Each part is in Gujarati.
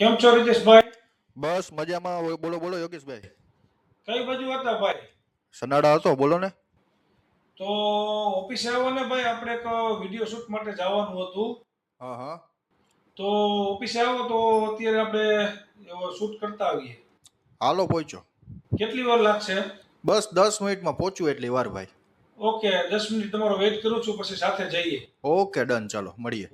કેમ છો રીતેશભાઈ બસ મજામાં. બોલો બોલો યોગેશભાઈ. કઈ બાજુ હતા ભાઈ? સનાડા હતો બોલો ને. તો ઓફિસે આવો ને ભાઈ આપણે એક વીડિયો શૂટ માટે જવાનું હતું. હા હા. તો ઓફિસે આવો તો અત્યારે આપણે શૂટ કરતા આવીએ. હાલો પહોંચો. કેટલી વાર લાગશે? બસ દસ મિનિટમાં પહોંચું એટલી વાર ભાઈ. ઓકે દસ મિનિટ તમારો વેઇટ કરું છું પછી સાથે જઈએ. ઓકે ડન ચાલો મળીએ.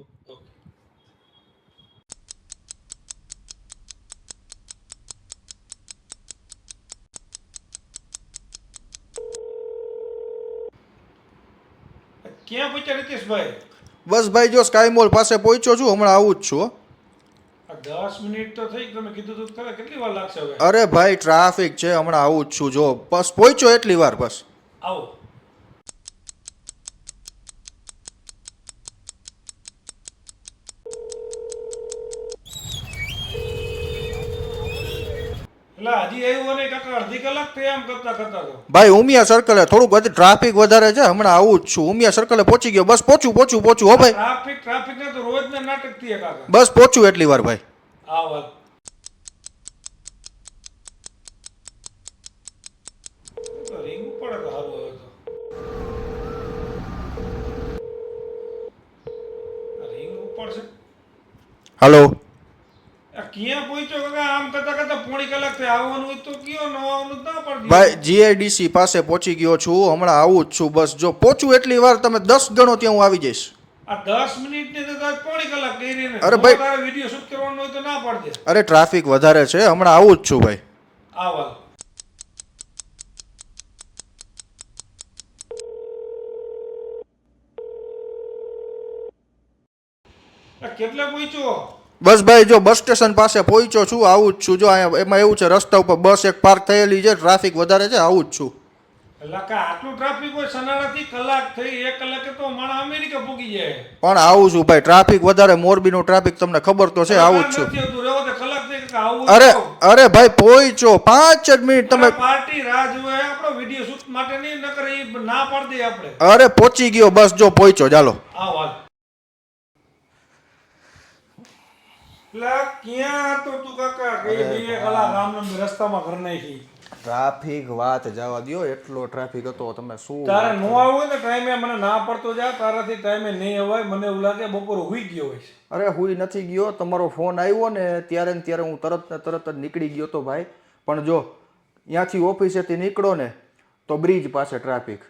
ક્યાં પહોંચ્યા રીતેશભાઈ? બસ ભાઈ જો સ્કાય મોલ પાસે પહોંચ્યો છું હમણાં આવું જ છું દસ મિનિટ તો થઈ તમે કીધું તું ખરા કેટલી વાર લાગશે હવે? અરે ભાઈ ટ્રાફિક છે હમણાં આવું જ છું જો. બસ પહોંચ્યો એટલી વાર બસ. આવો. ભાઈ ઉમિયા સર્કલે થોડુંક વધી ટ્રાફિક વધારે છે હમણાં આવું જ છું. ઉમિયા સર્કલે પહોંચી ગયો. બસ પહોંચું પહોંચું પહોંચું હો ભાઈ. ટ્રાફિક ટ્રાફિક ને તો રોજ ને નાટકથી બસ પહોંચું એટલી વાર ભાઈ. આ વાત હાલો આ ક્યાં પહોંચ્યો કાકા આમ કરતા કરતા કલાક થઈ આવવાનું તો કયો ન આવવાનું ના પડતી ભાઈ જીઆઈડીસી પાસે પહોંચી ગયો છું હમણાં આવું જ છું બસ જો પહોંચું એટલી વાર તમે દસ ગણો ત્યાં હું આવી જઈશ. આ દસ મિનિટની તો પોણી કલાક કરી અરે ભાઈ- તારે વીડિયો શૂટ કરવાનો હોય તો ના પડજે અરે ટ્રાફિક વધારે છે હમણાં આવું જ છું ભાઈ. આ વાત કેટલે બસ ભાઈ જો બસ સ્ટેશન પાસે પહોંચ્યો છું આવું જ છું. જો એમાં એવું છે રસ્તા ઉપર બસ એક પાર્ક થયેલી છે ટ્રાફિક વધારે છે આવું જ છું. પણ આવું છું ભાઈ ટ્રાફિક વધારે મોરબીનું ટ્રાફિક તમને ખબર તો છે આવું જ છું. અરે અરે ભાઈ પહોંચ્યો પાંચ જ મિનિટ તમે પાર્ટી રાહ આપણો વીડિયો શૂટ માટે નહીં નકર ના પાડી દે આપણે. અરે પહોંચી ગયો બસ જો પહોંચ્યો ચાલો. આ વાત. ક્યાં તો તું કાકા? કઈ બે કલાક રામનામ રસ્તામાં ઘર નાખી. ટ્રાફિક વાત જવા દો એટલો ટ્રાફિક હતો તમે શું તારે નો આવવું ને ટાઈમે મને ના પડતો જા તારાથી ટાઈમે નહીં અવાય મને એવું લાગે બપોર હુઈ ગયો હોય અરે હુઈ નથી ગયો તમારો ફોન આવ્યો ને ત્યારે ને ત્યારે હું તરત ને તરત જ નીકળી ગયો તો ભાઈ. પણ જો ત્યાંથી ઓફિસેથી નીકળો ને તો બ્રિજ પાસે ટ્રાફિક.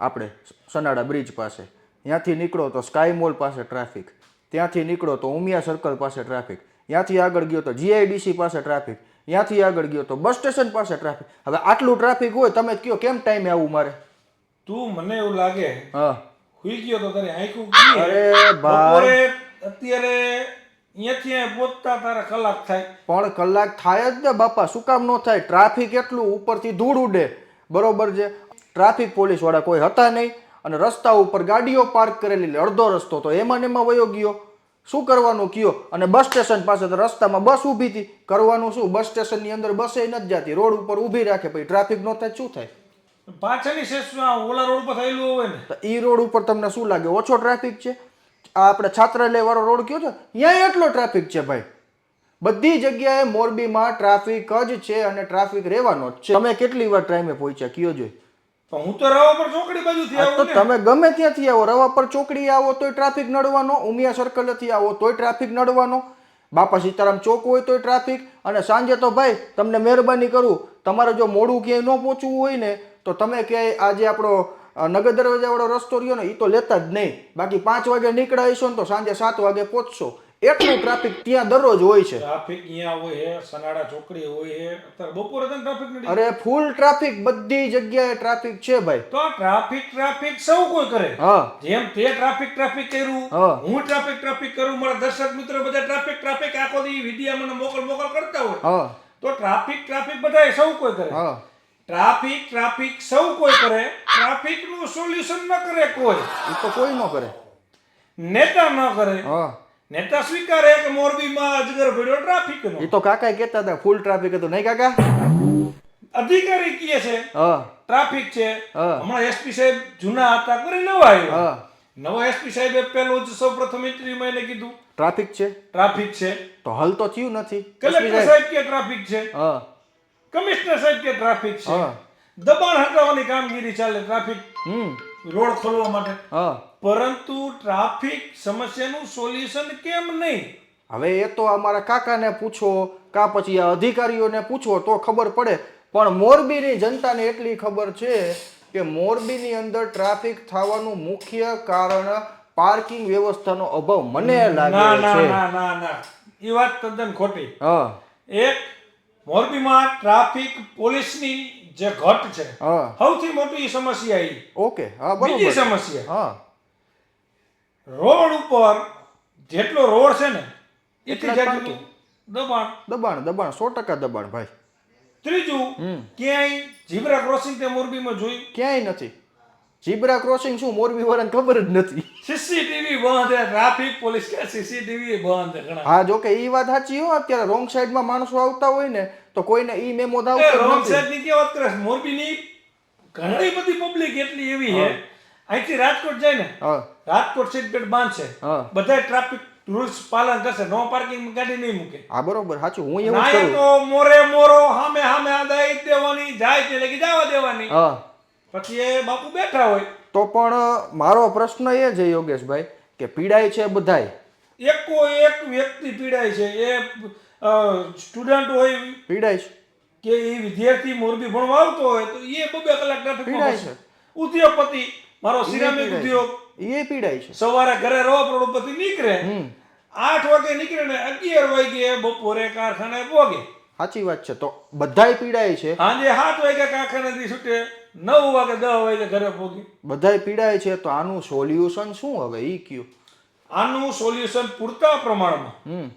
આપણે સનાડા બ્રિજ પાસે. ત્યાંથી નીકળો તો સ્કાય મોલ પાસે ટ્રાફિક. ત્યાંથી નીકળો તો ઉમિયા સર્કલ પાસે ટ્રાફિક ત્યાંથી આગળ ગયો તો જીઆઈડીસી પાસે ટ્રાફિક ત્યાંથી આગળ ગયો તો બસ સ્ટેશન પાસે ટ્રાફિક હવે આટલું ટ્રાફિક હોય તમે કયો કેમ ટાઈમે આવું મારે? તું મને એવું લાગે હા. હુઈ ગયો તો તારી આંખું અરે ભાઈ. બપોરે અત્યારે અહીંયાથી અહીં પહોંચતા તારા કલાક થાય. પણ કલાક થાય જ ને બાપા શું કામ ન થાય? ટ્રાફિક એટલું ઉપરથી ધૂળ ઉડે. બરોબર છે? ટ્રાફિક પોલીસવાળા કોઈ હતા નહીં. અને રસ્તા ઉપર ગાડીઓ પાર્ક કરેલી અડધો રસ્તો તો એમાં ને એમાં વયો ગયો. શું કરવાનું કયો? અને બસ સ્ટેશન પાસે તો રસ્તામાં બસ ઊભી હતી. કરવાનું શું? બસ સ્ટેશનની અંદર બસે નથી જતી. રોડ ઉપર ઊભી રાખે પછી ટ્રાફિક ન થાય શું થાય? પાછળની સેસ ઓલા રોડ પર થયેલું હોય ને. તો એ રોડ ઉપર તમને શું લાગે? ઓછો ટ્રાફિક છે? આ આપણે છાત્રાલય વાળો રોડ કયો છે? ત્યાં એટલો ટ્રાફિક છે ભાઈ. બધી જગ્યાએ મોરબીમાં ટ્રાફિક જ છે અને ટ્રાફિક રહેવાનો જ છે. તમે કેટલી વાર ટાઈમે પહોંચ્યા? કયો જોઈ? તો હું તો રવા પર ચોકડી બાજુથી તો આવું ને. તમે ગમે ત્યાંથી આવો રવા પર ચોકડી આવો તોય ટ્રાફિક નડવાનો ઉમિયા સર્કલથી આવો તોય ટ્રાફિક નડવાનો. બાપા સીતારામ ચોક હોય તોય ટ્રાફિક અને સાંજે તો ભાઈ તમને મહેરબાની કરું તમારે જો મોડું ક્યાંય ન પહોંચવું હોય ને તો તમે ક્યાંય આજે આપણો નગર દરવાજાવાળો રસ્તો રહ્યો ને એ તો લેતા જ નહીં. બાકી પાંચ વાગે નીકળાય છો ને તો સાંજે સાત વાગે પહોંચશો. એટલું ટ્રાફિક ત્યાં દરરોજ હોય છે. ટ્રાફિક અહીંયા હોય છે સનાડા ચોકડી હોય છે. અત્યારે બપોરે તો ટ્રાફિક નથી? અરે ફૂલ ટ્રાફિક બધી જગ્યાએ ટ્રાફિક છે ભાઈ. તો ટ્રાફિક ટ્રાફિક સૌ કોઈ કરે. હા. જેમ તે ટ્રાફિક ટ્રાફિક કર્યું હા. ટ્રાફિક ટ્રાફિક કરું મારા દર્શક મિત્રો બધા ટ્રાફિક ટ્રાફિક આખો દી વિડિયા મને મોકલ મોકલ કરતા હોય. હા. તો ટ્રાફિક ટ્રાફિક બધા સૌ કોઈ કરે. હા. ટ્રાફિક ટ્રાફિક સૌ કોઈ કરે. ટ્રાફિકનું સોલ્યુશન ન કરે કોઈ. એ તો કોઈ ન કરે. નેતા ન કરે. હા. નેતા સ્વીકારે કે મોરબીમાં અજગર ભર્યો ટ્રાફિક નો એ તો કાકા કહેતા હતા ફૂલ ટ્રાફિક હતો. નહીં કાકા? અધિકારી કહે છે હા. ટ્રાફિક છે. હમણાં એસપી સાહેબ જૂના હતા કરી નવા આવ્યો. હા. નવા એસપી સાહેબે પહેલું જ સૌ પ્રથમ ઇન્ટરવ્યુમાં એને કીધું ટ્રાફિક છે. ટ્રાફિક છે. તો હલ તો થયું નથી. કલેક્ટર સાહેબ કે ટ્રાફિક છે. હા. કમિશનર સાહેબ કે ટ્રાફિક છે. દબાણ હટાવવાની કામગીરી ચાલે ટ્રાફિક હમ. રોડ ખોલવા માટે. હા. પરંતુ ટ્રાફિક સમસ્યાનું સોલ્યુશન કેમ નહીં? હવે એ તો અમારા કાકાને પૂછો કા પછી આ અધિકારીઓને પૂછો તો ખબર પડે. પણ મોરબીની જનતાને એટલી ખબર છે કે મોરબીની અંદર ટ્રાફિક થવાનું મુખ્ય કારણ પાર્કિંગ વ્યવસ્થાનો અભાવ મને લાગે ના છે. ના ના ના એ વાત તદ્દન ખોટી. હા. એક મોરબીમાં ટ્રાફિક પોલીસની જે ઘટ છે હા. સૌથી મોટી સમસ્યા એ ઓકે હા બીજી બરોબર સમસ્યા. હા. રોડ ઉપર જેટલો રોડ છે ને એટલી જ દબાણ. દબાણ દબાણ સો ટકા દબાણ ભાઈ. ત્રીજું. ક્યાંય ઝીબ્રા ક્રોસિંગ તે મોરબીમાં જોયું? ક્યાંય નથી. જીબ્રા ક્રોસિંગ શું મોરબી વાળાને ખબર જ નથી. સીસીટીવી બંધ ટ્રાફિક પોલીસ કે સીસીટીવી બંધ ઘણા હા જો કે એ વાત સાચી હો અત્યારે રોંગ સાઈડમાં માણસો આવતા હોય ને તો કોઈને ઈ મેમો દાવ રોંગ નથી. સાઈડની કે વાત કરે મોરબી મોરબીની ઘણી બધી પબ્લિક એટલી એવી છે. અહીંથી રાજકોટ જાય ને રાજકોટ સીટ બેલ્ટ બાંધશે હા. બધા ટ્રાફિક રૂલ્સ પાલન કરશે. નો પાર્કિંગ ગાડી નહીં મૂકે. હા બરોબર સાચું હું એવું કરું. તો મોરે મોરો હામે હામે આ દઈ દેવાની જાય તે લગી જવા દેવાની. હા. પછી એ બાપુ બેઠા હોય. તો પણ મારો પ્રશ્ન એ છે યોગેશભાઈ કે પીડાય છે બધાય? એકો એક વ્યક્તિ પીડાય છે. એ સ્ટુડન્ટ હોય પીડાય છે? કે એ વિદ્યાર્થી મોરબી ભણવા આવતો હોય તો એ બબે કલાક પીડાય છે. ઉદ્યોગપતિ મારો સિરામિક ઉદ્યોગ. એ પીડાય છે. સવારે ઘરે રવા રોડ નીકળે. આઠ વાગે નીકળે ને અગિયાર વાગે બપોરે કારખાને પોગે સાચી વાત છે. તો બધાય પીડાય છે. સાંજે સાત વાગે નથી છૂટે નવ વાગે દસ વાગે ઘરે પહોંચી બધાય પીડાય છે. તો આનું સોલ્યુશન શું હવે? ઈ કયું. આનું સોલ્યુશન પૂરતા પ્રમાણમાં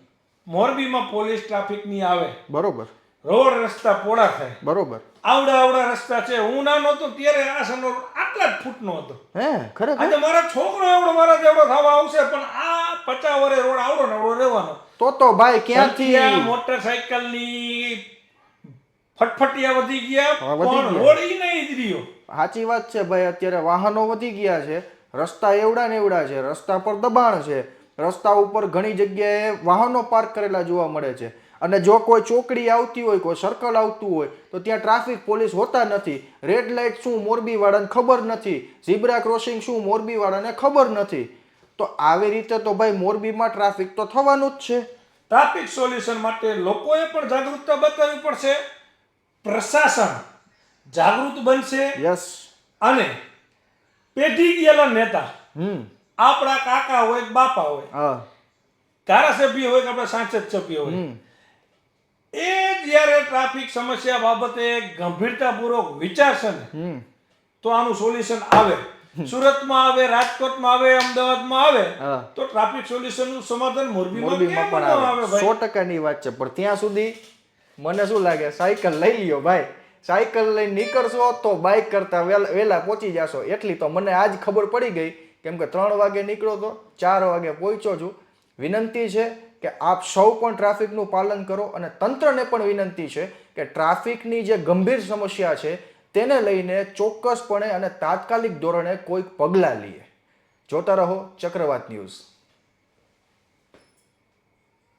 મોરબીમાં પોલીસ ટ્રાફિકની આવે. બરોબર. રોડ રસ્તા પોળા થાય. બરોબર. આવડા આવડા રસ્તા છે. હું નાનો હતો ત્યારે આ સનો આટલા જ ફૂટનો હતો. હે ખરેખર? આજે મારા છોકરો એવડો મારા જેવડો થવા આવશે પણ આ પચાસ વરે રોડ આવડો ને આવડો રહેવાનો. તો તો ભાઈ ક્યાંથી? મોટરસાયકલ મોટરસાયકલની ફટફટિયા વધી ગયા પણ. રોડ ઈ નહીં જ રહ્યો. સાચી વાત છે ભાઈ અત્યારે વાહનો વધી ગયા છે રસ્તા એવડા ને એવડા છે રસ્તા પર દબાણ છે રસ્તા ઉપર ઘણી જગ્યાએ વાહનો પાર્ક કરેલા જોવા મળે છે. અને જો કોઈ ચોકડી આવતી હોય કોઈ સર્કલ આવતું હોય તો ત્યાં ટ્રાફિક પોલીસ હોતા નથી. રેડ લાઇટ શું મોરબી વાળાને ખબર નથી? ઝીબ્રા ક્રોસિંગ શું મોરબી વાળાને ખબર નથી? તો આવી રીતે તો ભાઈ મોરબીમાં ટ્રાફિક તો થવાનું જ છે. ટ્રાફિક સોલ્યુશન માટે લોકોએ પણ જાગૃતતા બતાવવી પડશે. પ્રશાસન જાગૃત બનશે. યસ અને પેઢી ગયેલા નેતા હમ. આપણા કાકા હોય બાપા હોય હા. ધારાસભ્ય હોય કે આપણા સાંસદ સભ્ય હોય એ જ્યારે ટ્રાફિક સમસ્યા બાબતે ગંભીરતાપૂર્વક વિચારશે ને તો આનું સોલ્યુશન આવે. સુરતમાં આવે રાજકોટમાં આવે અમદાવાદમાં આવે તો ટ્રાફિક સોલ્યુશનનું સમાધાન મોરબીમાં પણ આવે? સો ટકાની વાત છે પણ ત્યાં સુધી મને શું લાગે સાયકલ લઈ લ્યો ભાઈ. સાયકલ લઈને નીકળશો તો બાઇક કરતા વહેલા વહેલા પહોંચી જશો. એટલી તો મને આજ ખબર પડી ગઈ કેમ કે ત્રણ વાગે નીકળો તો ચાર વાગે પહોંચ્યો છું. વિનંતી છે કે આપ સૌ પણ ટ્રાફિકનું પાલન કરો અને તંત્રને પણ વિનંતી છે કે ટ્રાફિકની જે ગંભીર સમસ્યા છે તેને લઈને ચોક્કસપણે અને તાત્કાલિક ધોરણે કોઈક પગલાં લઈએ જોતા રહો ચક્રવાત ન્યૂઝ.